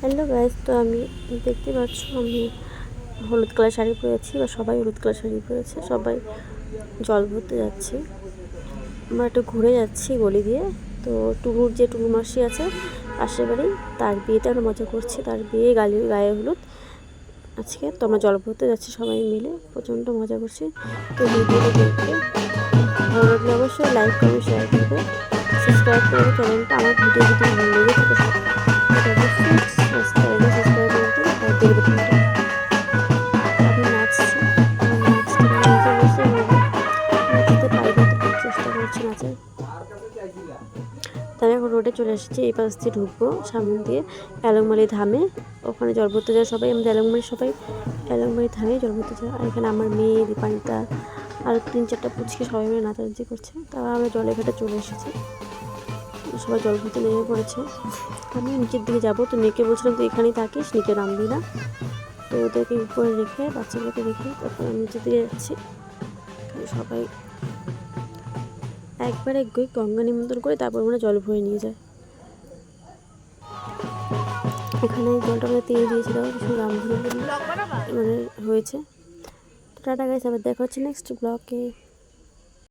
Hello guys তো আমি দেখতে পাচ্ছ, আমি হলুদ কালার শাড়ি পরেছি বা সবাই হলুদ কালার শাড়ি পরেছে সবাই জল ভরতে যাচ্ছি। আমরা একটু ঘুরে যাচ্ছি গলি দিয়ে, তো টুকুর যে টুকু মাসি আছে, পাশের বাড়ি, তার বিয়েতে আমরা মজা করছি, তার বিয়ে গালি গায়ে হলুদ। আজকে তো আমরা জল ভরতে যাচ্ছি সবাই মিলে, প্রচণ্ড মজা করছি। তো ভিডিওটা দেখতে ভালো লাগলে অবশ্যই লাইক করবে শেয়ার করবে। সাবস্ক্রাইব করবে চ্যানেলটা আমার ভিডিও যদি ভালো লেগে থাকে করছি নাচের তাই এখন রোডে চলে এসেছি, এই পাশ দিয়ে ঢুকবো, সামনে দিয়ে অ্যালংমালি ধামে। ওখানে জল ভরতে যায় সবাই, আমাদের অ্যালংমারি সবাই অ্যালংমারি ধামে জল ভরতে যায় আর এখানে আমার মেয়ে, দীপানিতা, আর তিন চারটা পুচকে সবাই মিলে নাচানাচি করছে। তারা আমরা জলে ঘাটে চলে এসেছি। সবাই জল নেমে পড়েছে। আমি নিচের দিকে যাব। তো মেয়েকে বলছিলাম, তুই এখানেই থাকিস, নিচে নামবি না। তো ওদেরকে উপরে রেখে, বাচ্চাগুলোকে রেখে তারপর আমি নিচের দিকে যাচ্ছি। সবাই একবার এক গই গঙ্গা নিমন্ত্রণ করে তারপর আমরা জল ভরে নিয়ে যায়। এখানে জলটা আমরা তেল দিয়েছিল, কিছু রাম মানে হয়েছে। টাটা গাইস আবার দেখা হচ্ছে নেক্সট ব্লগে